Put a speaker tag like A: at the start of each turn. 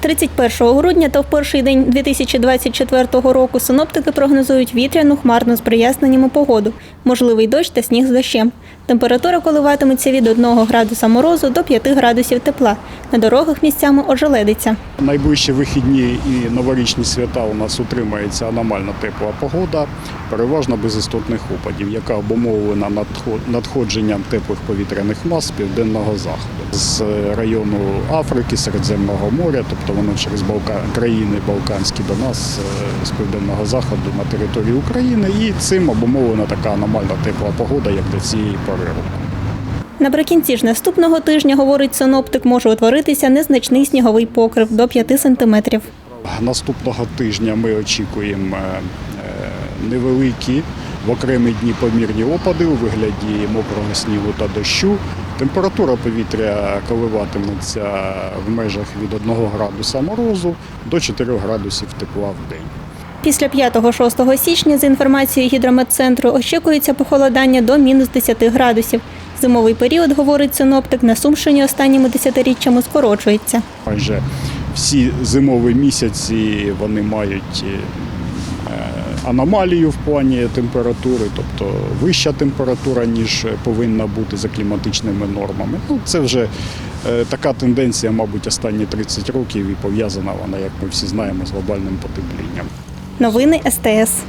A: 31 грудня та в перший день 2024 року синоптики прогнозують вітряну хмарну з проясненнями погоду, можливий дощ та сніг з дощем. Температура коливатиметься від 1 градуса морозу до 5 градусів тепла. На дорогах місцями ожеледиться.
B: Найближчі вихідні і новорічні свята у нас утримається аномально тепла погода, переважно без істотних опадів, яка обумовлена надходженням теплих повітряних мас з південного заходу з району Африки, Середземного моря, тобто воно через Балка... країни Балканські до нас е, з південного заходу на території України. І цим обумовлена така аномально тепла погода, як до цієї пори року.
A: Наприкінці ж наступного тижня, говорить синоптик, може утворитися незначний сніговий покрив до 5 сантиметрів.
B: Наступного тижня ми очікуємо е, е, невеликі в окремі дні помірні опади у вигляді мокрого снігу та дощу. Температура повітря коливатиметься в межах від 1 градуса морозу до 4 градусів тепла в день.
A: Після 5-6 січня, за інформацією гідрометцентру, очікується похолодання до мінус 10 градусів. Зимовий період, говорить синоптик, на Сумщині останніми десятиріччями скорочується.
B: Майже всі зимові місяці вони мають е, аномалію в плані температури, тобто вища температура, ніж повинна бути за кліматичними нормами. Ну, це вже е, така тенденція, мабуть, останні 30 років і пов'язана вона, як ми всі знаємо, з глобальним потеплінням.
A: Новини СТС.